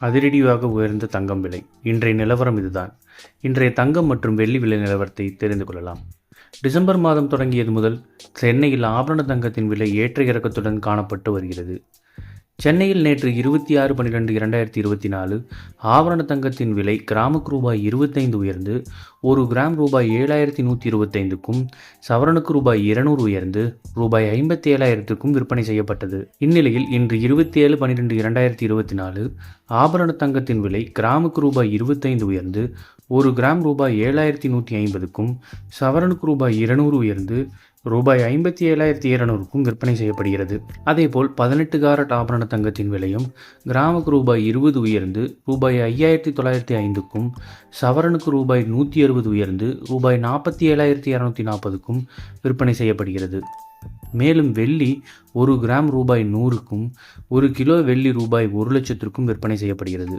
அதிரடியாக உயர்ந்த தங்கம் விலை. இன்றைய நிலவரம் இதுதான். இன்றைய தங்கம் மற்றும் வெள்ளி விலை நிலவரத்தை தெரிந்து கொள்ளலாம். டிசம்பர் மாதம் தொடங்கியது முதல் சென்னையில் ஆபரண தங்கத்தின் விலை ஏற்ற இறக்கத்துடன் காணப்பட்டு வருகிறது. சென்னையில் நேற்று இருபத்தி ஆறு பன்னிரெண்டு இரண்டாயிரத்தி இருபத்தி நாலு ஆவரண தங்கத்தின் விலை கிராமுக்கு ரூபாய் இருபத்தைந்து உயர்ந்து ஒரு கிராம் ரூபாய் ஏழாயிரத்தி நூற்றி இருபத்தைந்துக்கும் சவரனுக்கு ரூபாய் இருநூறு உயர்ந்து ரூபாய் ஐம்பத்தி ஏழாயிரத்துக்கும் விற்பனை செய்யப்பட்டது. இந்நிலையில் இன்று இருபத்தி ஏழு பன்னிரெண்டு இரண்டாயிரத்தி இருபத்தி நாலு ஆபரண தங்கத்தின் விலை கிராமுக்கு ரூபாய் இருபத்தைந்து உயர்ந்து ஒரு கிராம் ரூபாய் ஏழாயிரத்தி நூற்றி ஐம்பதுக்கும் சவரனுக்கு ரூபாய் இருநூறு உயர்ந்து ரூபாய் ஐம்பத்தி ஏழாயிரத்தி இருநூறுக்கும் விற்பனை செய்யப்படுகிறது. அதேபோல் பதினெட்டு காரட் ஆபரண தங்கத்தின் விலையும் கிராமுக்கு ரூபாய் இருபது உயர்ந்து ரூபாய் ஐயாயிரத்தி தொள்ளாயிரத்தி ஐந்துக்கும் சவரனுக்கு ரூபாய் நூற்றி அறுபது உயர்ந்து ரூபாய் நாற்பத்தி ஏழாயிரத்தி இரநூத்தி நாற்பதுக்கும் விற்பனை செய்யப்படுகிறது. மேலும் வெள்ளி ஒரு கிராம் ரூபாய் நூறுக்கும் ஒரு கிலோ வெள்ளி ரூபாய் ஒரு லட்சத்திற்கும் விற்பனை செய்யப்படுகிறது.